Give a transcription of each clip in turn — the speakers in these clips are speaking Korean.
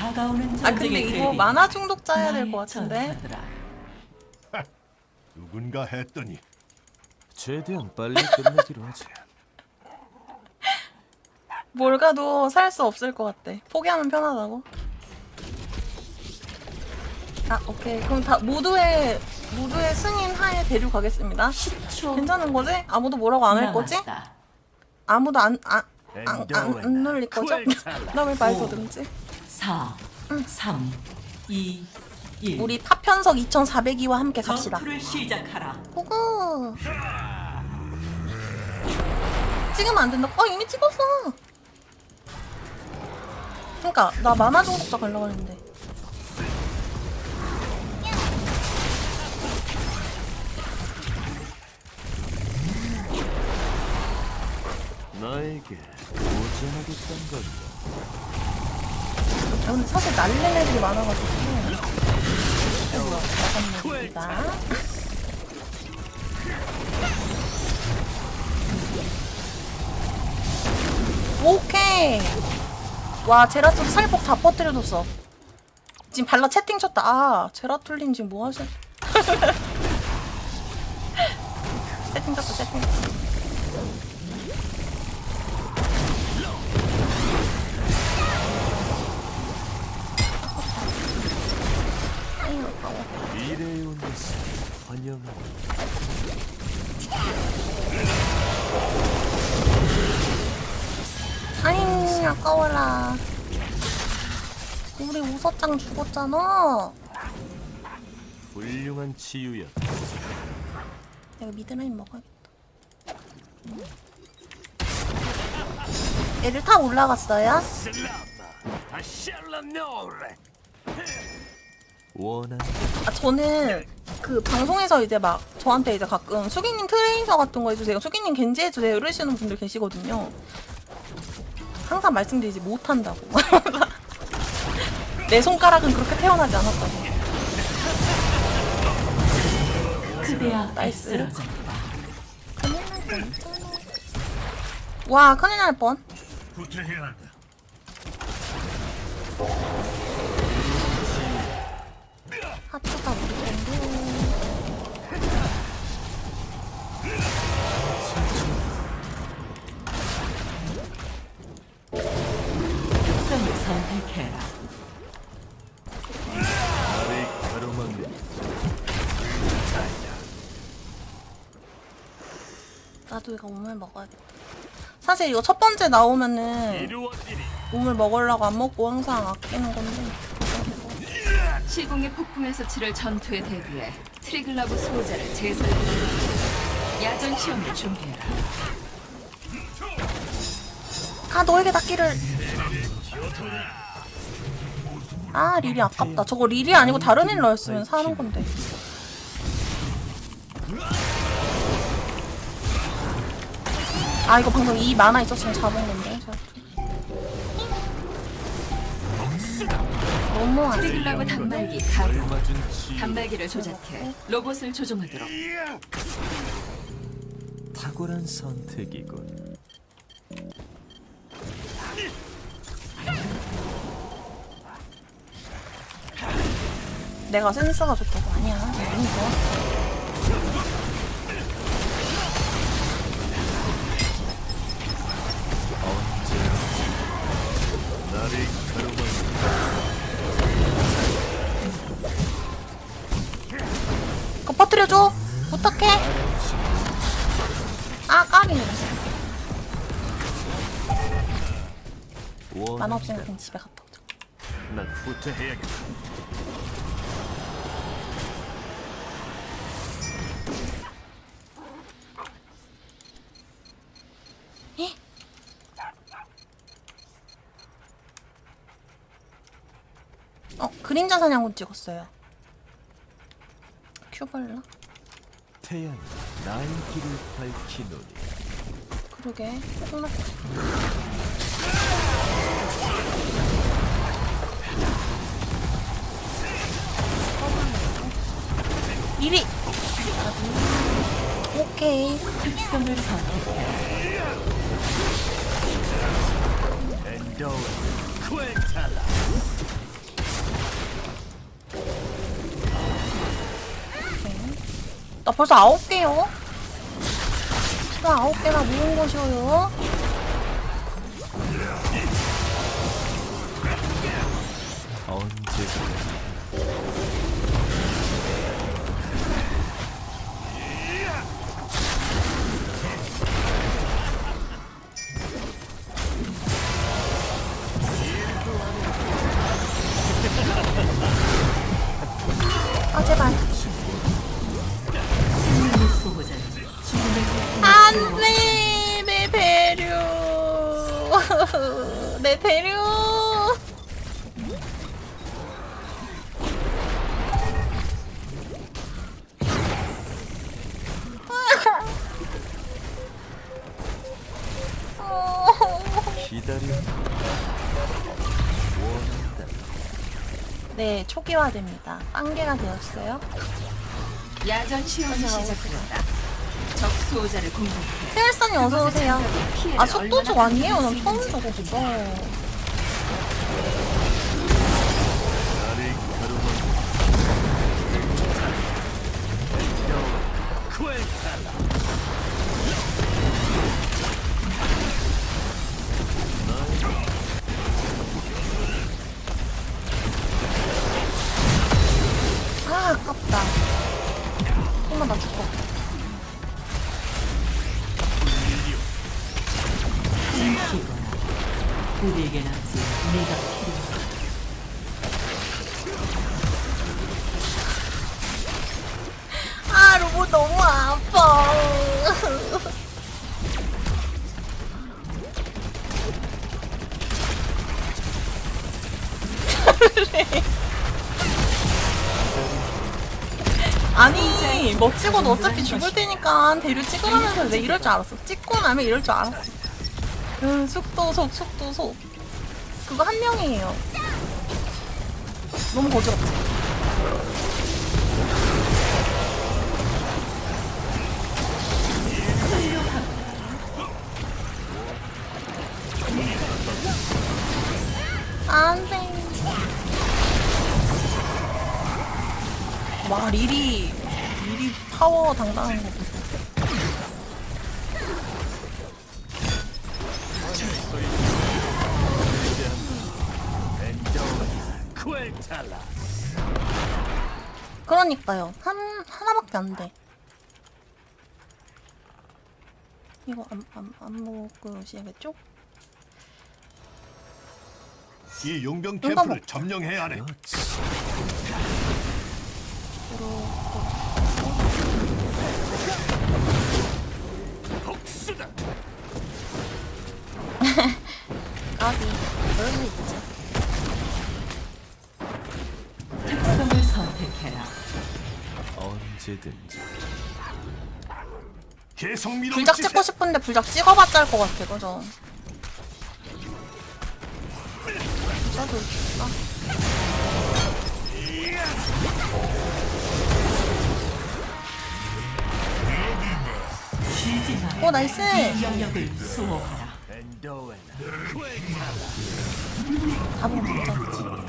다가오는 아 근데 이거 만화 중독자여야 될 나의 것 같은데. 누군가 했더니 최대한 빨리 끝내기로 하지. 뭘 가도 살 수 없을 것 같대 포기하면 편하다고 아 오케이 그럼 다 모두의 모두의 승인 하에 대류 가겠습니다 10초 괜찮은 거지? 아무도 뭐라고 안 할 거지? 남았다. 아무도 안 안 안 안 안 놀릴 거죠? 나 왜 말 더듬지? 4, 3, 2, 1. 우리 파편석 2402와 함께 갑시다 전투를 시작하라. 고고 찍으면 안 된다 어 이미 찍었어 그니까 나 만화 중독자 가려고 했는데 나에게 도전하겠단? 아, 근데 사실 날릴 애들이 많아가지고. 아이고야 나갔네 오케이. 와 제라툴 살폭 다 퍼뜨려줬어. 지금 발라 채팅 쳤다. 아 제라툴님 지금 뭐 하시 채팅 쳤어 채팅 환영한다. 아잉 아까워라 우리 우서짱 죽었잖아 훌륭한 치유야. 내가 미드라인 먹어야겠다 애들 다 올라갔어요? 원한 아 저는 그 방송에서 이제 막 저한테 이제 가끔 수기님 트레이서 같은 거 해주세요 수기님 겐지 해주세요 이러시는 분들 계시거든요 항상 말씀드리지 못한다고 내 손가락은 그렇게 태어나지 않았다고 그대 앞에 나이스. 쓰러졌다. 큰일 날 뻔했잖아 와 큰일 날 뻔. 후퇴해야 한다. 하트가 우리 선택해라. 나를 가로막는 나도 이거 우물 먹어야겠다. 사실 이거 첫 번째 나오면은 우물 먹으려고 안 먹고 항상 아끼는 건데. 시공의 폭풍에서 치를 전투에 대비해 트리글라브 수호자를 재설립 야전 시험을 준비해라. 아 너에게 닿기를. 아 릴이 아깝다. 저거 릴이 아니고 다른 힐러였으면 사는 건데. 아 이거 방금 이 만화 있었으면 잡은 건데. 너무 안. 트리글라브 단말기 가동. 단말기를 조작해 로봇을 조종하도록. 탁월한 선택이군. 내가 센스가 좋다고 아니야. 너무 좋아. 그거 퍼뜨려줘. 부탁해. 아 까비. 만화 원한 없으니까 그냥 집에 갔다 오자. 난 후퇴해야겠다. 그림자 사냥꾼 찍었어요. 큐발라? 태양이 나의 길을 밝히노니 그러게. 미리. 오케이. 특성을 선택해라. 엔더운 쿠엔탈라 벌써 아홉 개요. 나 아홉 개나 모은 것이요. 초기화됩니다. 빵개가 되었어요. 야전 시험이 시작된다. 적 수호자를 공격해. 세일선이 어서 오세요. 아, 속도적 아니에요? 난 처음. 나를 너무 아파. 아니, 뭐 찍어도 어차피 죽을 테니까 대류 찍으라면서 내가 이럴 줄 알았어. 찍고 나면 이럴 줄 알았어. 음, 속도 속, 속도 속. 그거 한 명이에요. 너무 거지같지? 안 돼. 와, 리리. 리리 파워 당당한 거 그러니까요. 한, 하나밖에 안 돼. 이거 안, 안, 안 먹으시겠죠? 이 용병 뭔가 캠프를 뭐- 점령해야. 그렇지 복수다 까비. 그럴 수 있지. 특성을 선택해라. 언제든지 계속 불작 밀어붙이세요. 찍고 싶은데 불작 찍어봤자 할 것 같아, 그죠? 쉬지 마. 오, 나이스! 이 영역을 수호하라. 답은 불작이지.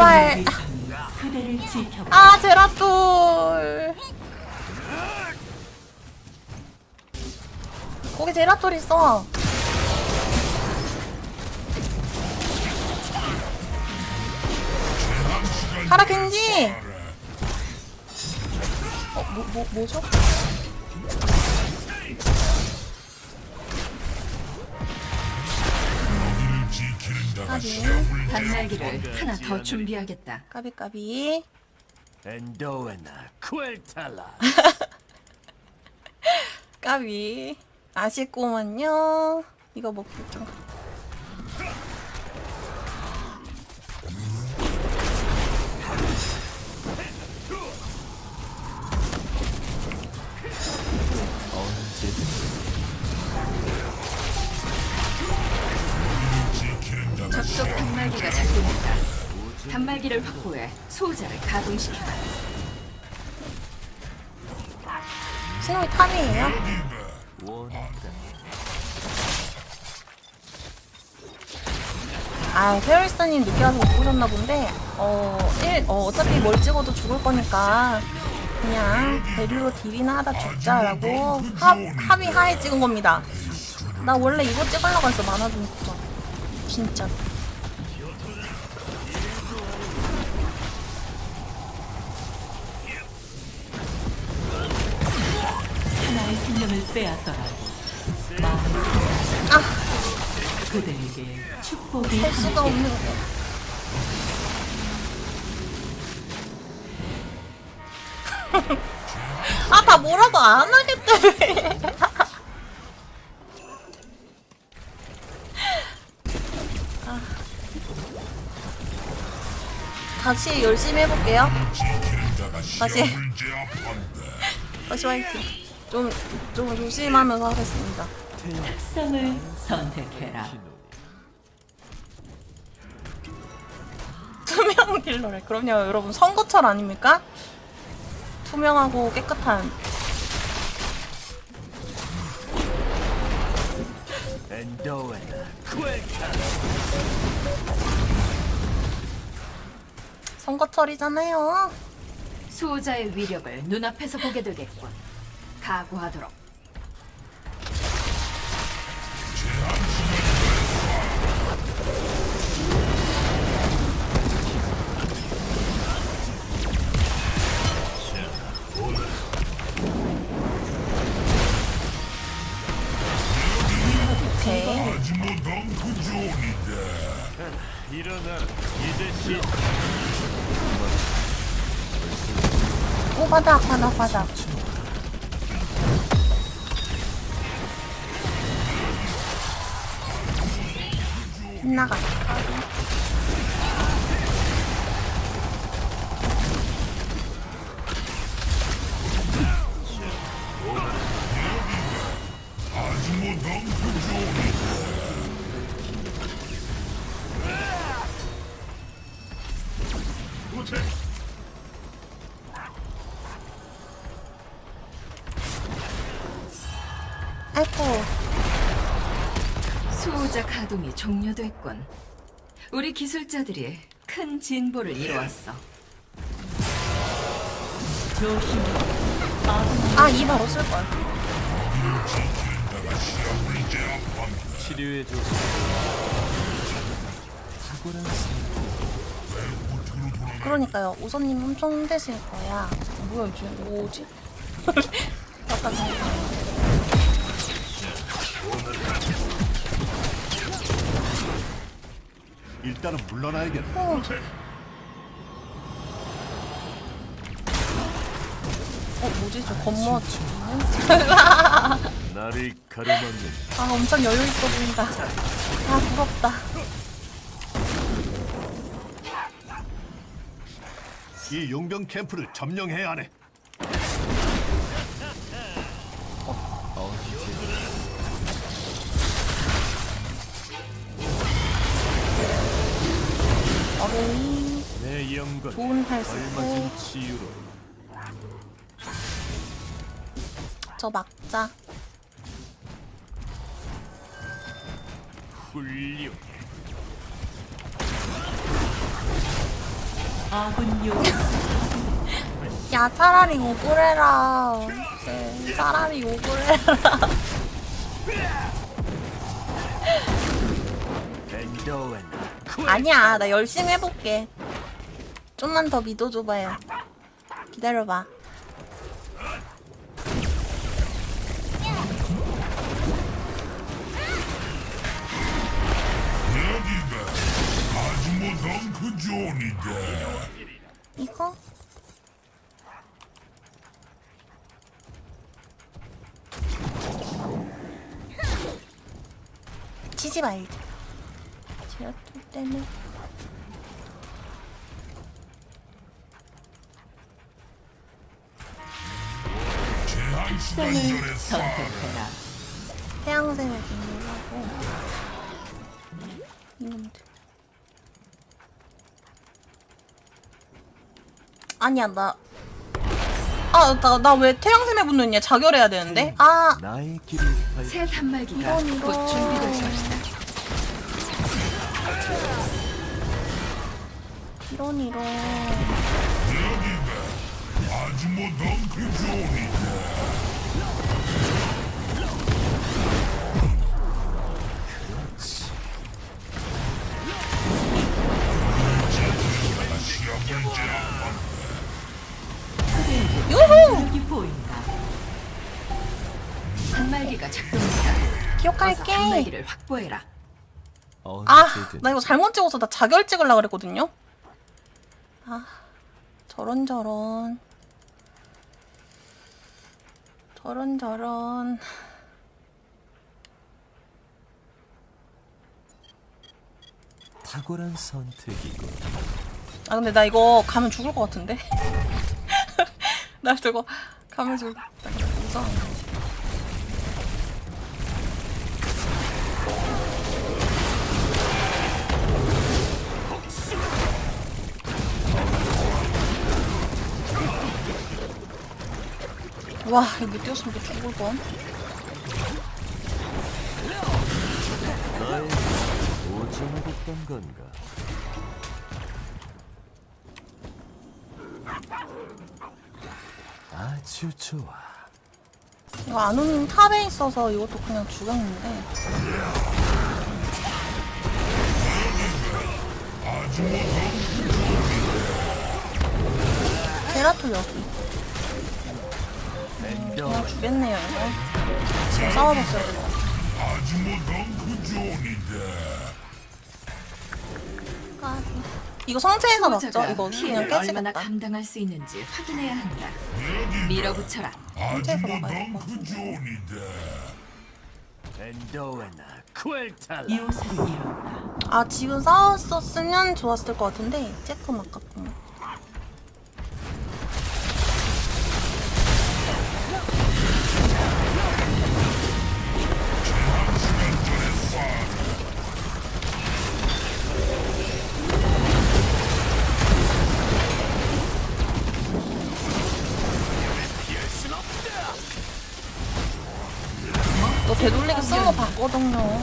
제발. 아, 제라톨. 거기 제라톨 있어. 가라, 겐지! 어, 뭐, 뭐, 뭐죠? 까비, 단날기를 하나 더 준비하겠다. 까비, 까비. 엔도웬 쿠엘탈라 까비. 아쉽구만요. 이거 먹고 좀. 단말기를 확보해 수호자를 가동시켜. 신호이 탐이에요? 아, 페어리스타님 늦게 와서 못 보셨나 본데, 어, 일, 어, 어차피 뭘 찍어도 죽을 거니까, 그냥 베릴로 딜이나 하다 죽자라고 합, 합의 하에 찍은 겁니다. 나 원래 이거 찍으려고 했어, 만화좀 있어. 진짜. 빼앗더라도 마음을 아, 그대에게 축복이 할 수가 없는 거. 아, 다 뭐라도 안 하겠다며. 아. 다시 열심히 해볼게요. 다시. 다시 화이팅. 좀, 좀 조심하면서 하겠습니다. 특성을 선택해라. 투명 딜러래. 그럼요, 여러분. 선거철 아닙니까? 투명하고 깨끗한. 선거철이잖아요. 수호자의 위력을 눈앞에서 보게 되겠군. 각오하도록. 오케이. 바닥, 바닥. 빗나가. 아이 수호자 가동이 종료됐군. 우리 기술자들이 큰 진보를 이루었어. 아, 이 바로 쓸걸. 치료해 줘. 탁월한 그러니까요. 우선님 엄청 힘드실 거야. 뭐야, 이제 뭐지? 약간 일단은 물러나야겠다. 어. 어, 뭐지? 저 겉멋. 나를 가로막는 아, 엄청 여유 있어 보인다. 아, 부럽다. 이 용병 캠프를 점령해야 하네. 좋은 팔 쓰고, 치유로 저 막자. 훌륭. 아군 요 야, 차라리 욕을 해라. 네, 차라리 욕을 해라. 아니야, 나 열심히 해볼게. 좀만 더 믿어줘봐요. 기다려봐. 이거? 치지 말자. 제가 tul 때는 특성을 선택해라. 태양생을 공유하고 이놈들 아니야 나. 아 나 나 왜 태양샘의 분노냐 자결해야 되는데. 아 나의 길을 밟새 단말기가 이런, 곧 이런. 준비될 것이다. 이런 이런. 유후! 어서 기억할게. 단말기를 확보해라. 아, 언제든 나 이거 잘못 찍어서 나 자결 찍으려고 그랬거든요. 아, 저런 저런. 저런 저런. 탁월한 선택이고 아 근데 나 이거 가면 죽을 것 같은데. 나 저거 가면 죽을 것 같다. 무서워. 와, 못 뛰었으면 또 죽을 뻔. 오전하겠던 건가? 아주 좋아. 이거 아누님 탑에 있어서 이것도 그냥 죽였는데. 제라토 여기. 음, 그냥 이거. 지금 될것 같아. 까비. 이거 성체에서 맞죠? 소자가 이거 피해를 그냥 얼마나 깨지겠다. 감당할 수 있는지 확인해야 한다. 밀어붙여라. 같은데. 엔도에나 쿠엘탈라 이 옷을 잃었다. 아, 지금 싸웠었으면 좋았을 것 같은데, 쬐끔 아깝구나. 되돌리기 쓴거 봤거든요.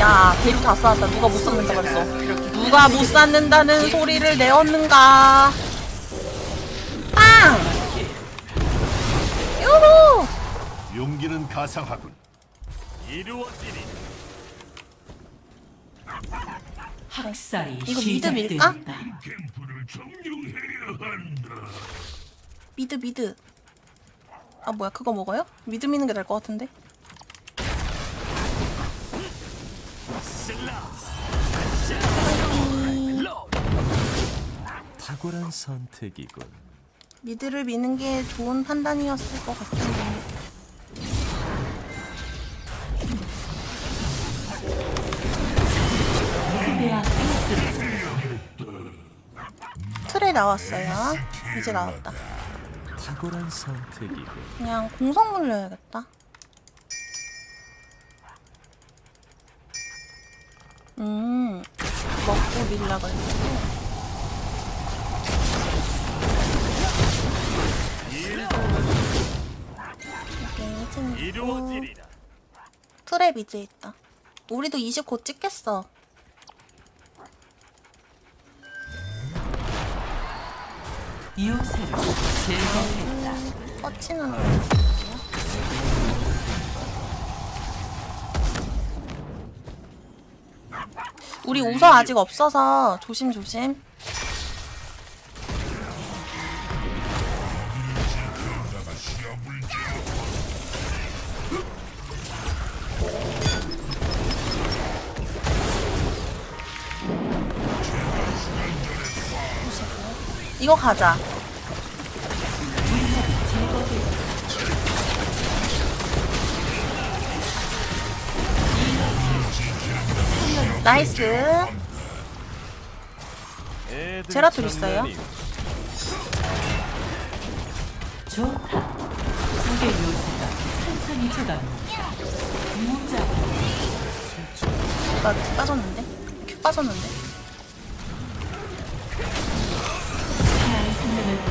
야, 대리 다 쌌다. 누가 못 쌌는다 그랬어. 누가 못 쌌는다는 소리를 내었는가? 빵! 유후! 용기는 가상하군. 이루어지리 학살이 이거 미드 밀까? 시작된다. 미드, 미드. 아, 뭐야, 그거 먹어요? 미드 미는 게 나을 것 같은데? 탁월한 선택이군. 미드를 미는 게 좋은 판단이었을 것 같은데. 나왔어요. 이제 나왔다. 탁월한. 그냥 공성 물려야겠다. 음, 먹고 밀라 있고. 이루어지리라. 트랩 이제 있다. 우리도 20 곧 찍겠어. 이 옷을 제거했다. 뻗치는 거 볼게요. 우리 우서 아직 없어서 조심조심. 이거 가자. 나이스. 제라툴 있어요? 좋다. 요새가 나큐 빠졌는데? 큐 빠졌는데?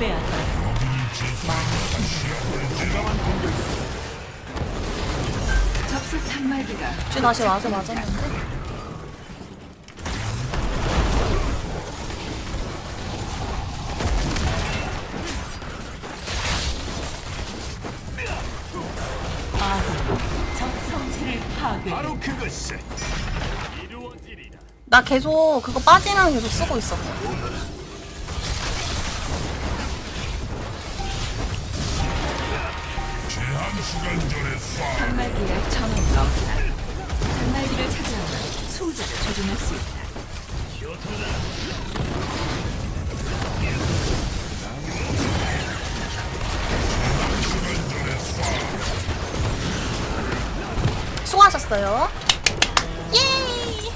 빼앗아 쟤 다시 와서 맞았는데? 아군 적 성체를 파괴. 바로 그것이 이루어지리라. 나 계속 그거 빠지면 계속 쓰고 있었어. 조종할 수 있다. 수고하셨어요. 예!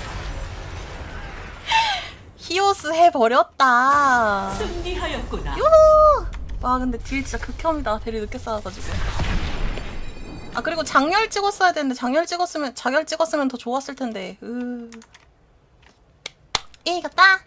히오스 해버렸다. 승리하였구나. 유후! 와 근데 딜 진짜 극혐이다. 대리 늦게 쌓아가지고. 아 그리고 장렬 찍었어야 되는데 장렬 찍었으면 장렬 찍었으면 더 좋았을 텐데. 으. 이겼다.